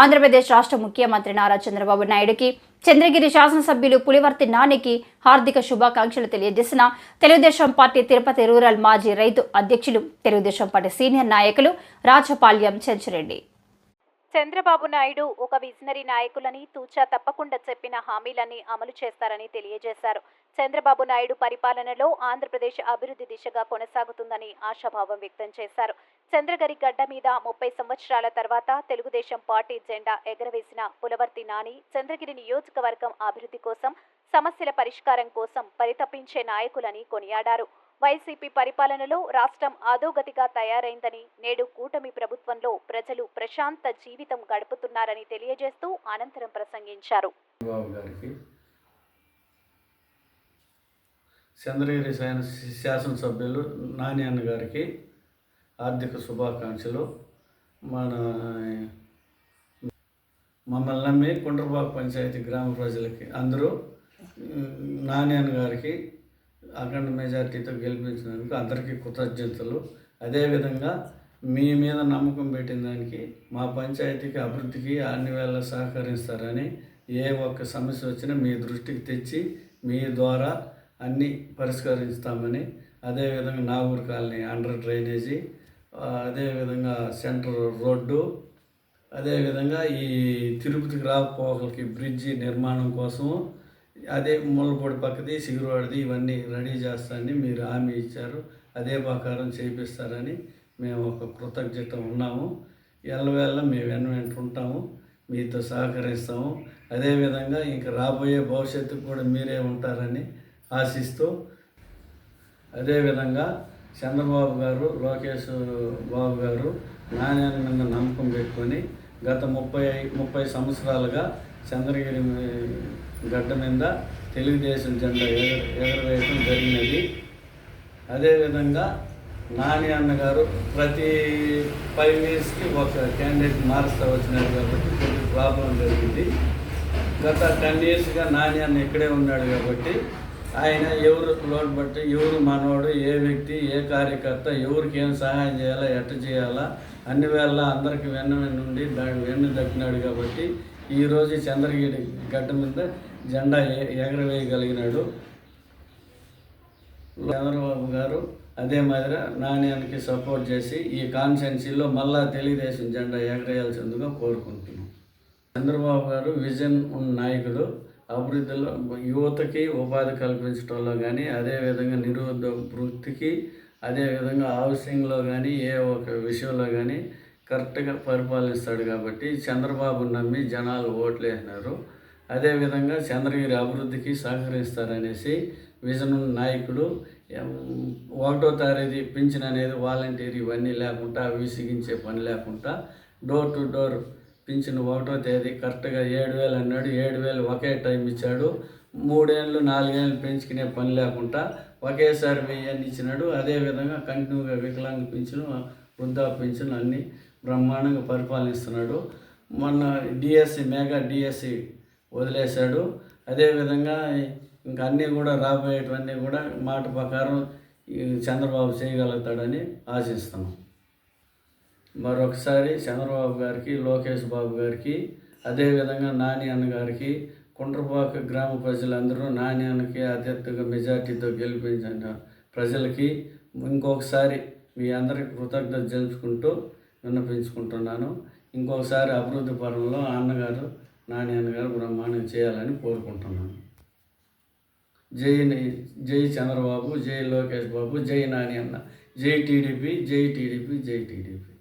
ఆంధ్రప్రదేశ్ రాష్ట్ర ముఖ్యమంత్రి నారా చంద్రబాబు నాయుడుకి చంద్రగిరి శాసనసభ్యులు పులివర్తి నానికి హార్దిక శుభాకాంక్షలు తెలియజేసిన తెలుగుదేశం పార్టీ తిరుపతి రూరల్ మాజీ రైతు అధ్యక్షులు తెలుగుదేశం పార్టీ సీనియర్ నాయకులు రాజపాల్యం చెంచురెడ్డి. చంద్రబాబు నాయుడు ఒక విజనరీ నాయకులని తూచా తప్పకుండా చెప్పిన హామీలని అమలు చేస్తారని తెలియజేశారు. చంద్రబాబు నాయుడు పరిపాలనలో ఆంధ్రప్రదేశ్ అభివృద్ధి దిశగా కొనసాగుతుందని ఆశాభావం వ్యక్తం చేశారు. చంద్రగిరి గడ్డ మీద ముప్పై సంవత్సరాల తర్వాత తెలుగుదేశం పార్టీ జెండా ఎగరవేసిన పులవర్తి నాని చంద్రగిరి నియోజకవర్గం అభివృద్ధి కోసం సమస్యల పరిష్కారం కోసం పరితపించే నాయకులని కొనియాడారు. వైసీపీ పరిపాలనలో రాష్ట్రం అధోగతిగా తయారైందని నేడు కూటమి ప్రభుత్వంలో ప్రజలు ప్రశాంత జీవితం గడుపుతున్నారని తెలియజేస్తూ అనంతరం ప్రసంగించారు. గారికి చంద్రగిరి శాసన శాసనసభ్యులు నాని అన్న గారికి ఆర్థిక శుభాకాంక్షలు. మన మమ్మల్ని నమ్మి కుండ్రబాబు పంచాయతీ గ్రామ ప్రజలకి అందరూ ఉమ్, నాని అన్న గారికి అఖండ మెజార్టీతో గెలిపించినందుకు అందరికీ కృతజ్ఞతలు. అదేవిధంగా మీ మీద నమ్మకం పెట్టిన దానికి మా పంచాయతీకి అభివృద్ధికి అన్ని వేళ సహకరిస్తారని ఏ ఒక్క సమస్య వచ్చినా మీ దృష్టికి తెచ్చి మీ ద్వారా అన్నీ పరిష్కరిస్తామని అదేవిధంగా నాగూర్ కాలనీ అండర్ డ్రైనేజీ అదేవిధంగా సెంటర్ రోడ్డు అదేవిధంగా ఈ తిరుపతికి రాకపోకలకి బ్రిడ్జి నిర్మాణం కోసము అదే ముళ్ళపొడి పక్కది సిగురువాడిది ఇవన్నీ రెడీ చేస్తానని మీరు హామీ ఇచ్చారు. అదే ప్రకారం చేపిస్తారని మేము ఒక కృతజ్ఞత ఉన్నాము. ఎల్లవేళ మేము వెన్న వెంట ఉంటాము మీతో సహకరిస్తాము. అదేవిధంగా ఇంకా రాబోయే భవిష్యత్తుకు కూడా మీరే ఉంటారని ఆశిస్తూ అదేవిధంగా చంద్రబాబు గారు లోకేష్ బాబు గారు నాణ్యాల మీద నమ్మకం పెట్టుకొని గత ముప్పై ముప్పై సంవత్సరాలుగా చంద్రగిరి గడ్డ మీద తెలుగుదేశం జెండా ఎగర ఎగరవేయడం జరిగినది. అదేవిధంగా నాని అన్నగారు ప్రతి ఫైవ్ ఇయర్స్కి ఒక క్యాండిడేట్ మారుస్తూ వచ్చినారు కాబట్టి కొద్దిగా ప్రాబ్లం జరిగింది. గత టెన్ ఇయర్స్గా నాని అన్న ఇక్కడే ఉన్నాడు కాబట్టి ఆయన ఎవరు లోన్ బట్టి ఎవరు మనవాడు ఏ వ్యక్తి ఏ కార్యకర్త ఎవరికి ఏం సహాయం చేయాలా ఎట్ట చేయాలా అన్ని వేళ అందరికి వెన్న ఉండి దాని వెన్ను దక్కినాడు కాబట్టి ఈరోజు చంద్రగిరి గడ్డ మీద జెండా ఎ- ఎగరవేయగలిగినాడు. చంద్రబాబు గారు అదే మాదిరి నాణ్యానికి సపోర్ట్ చేసి ఈ కాన్స్టెన్సీలో మళ్ళా తెలుగుదేశం జెండా ఎగరేయాల్సిందిగా కోరుకుంటున్నాం. చంద్రబాబు గారు విజన్ ఉన్న నాయకుడు అభివృద్ధిలో యువతకి ఉపాధి కల్పించడంలో కానీ అదేవిధంగా నిరుద్యోగ వృత్తికి అదేవిధంగా హౌసింగ్లో కానీ ఏ ఒక విషయంలో కానీ కరెక్ట్గా పరిపాలిస్తాడు కాబట్టి చంద్రబాబు నమ్మి జనాలు ఓట్లు వేసినారు అదేవిధంగా చంద్రగిరి అభివృద్ధికి సహకరిస్తారనేసి విజన్ ఉన్న నాయకుడు ఒకటో తారీఖు పింఛన్ అనేది వాలంటీర్ ఇవన్నీ లేకుండా విసిగించే పని లేకుండా డోర్ టు డోర్ పింఛన్ ఒకటో తేదీ కరెక్ట్గా ఏడు వేలు అన్నాడు ఏడు వేలు ఒకే టైం ఇచ్చాడు మూడేళ్ళు నాలుగేళ్ళు పెంచుకునే పని లేకుండా ఒకేసారి వెయ్యి ఇచ్చినాడు. అదేవిధంగా కంటిన్యూగా వికలాంగ పింఛను వృద్ధా పింఛను అన్నీ బ్రహ్మాండంగా పరిపాలిస్తున్నాడు. మొన్న డిఎస్సి మెగా డిఎస్సి వదిలేశాడు. అదేవిధంగా ఇంకా అన్నీ కూడా రాబోయేటివన్నీ కూడా మాట ప్రకారం చంద్రబాబు చేయగలుగుతాడని ఆశిస్తున్నాం. మరొకసారి చంద్రబాబు గారికి లోకేష్ బాబు గారికి అదేవిధంగా నాని అన్న గారికి కుంట్రపాక గ్రామ ప్రజలందరూ నాని అన్నకి అత్యర్థిగా మెజార్టీతో గెలిపించిన ప్రజలకి ఇంకొకసారి మీ అందరికి కృతజ్ఞత జరుపుకుంటూ విన్నపించుకుంటున్నాను. ఇంకొకసారి అభివృద్ధి పరంలో అన్నగారు నాని అన్నగారు బ్రహ్మాండం చేయాలని కోరుకుంటున్నాను. జై జై చంద్రబాబు జై లోకేష్ బాబు జై నాని అన్న జై టీడీపీ జై టీడీపీ జై టీడీపీ.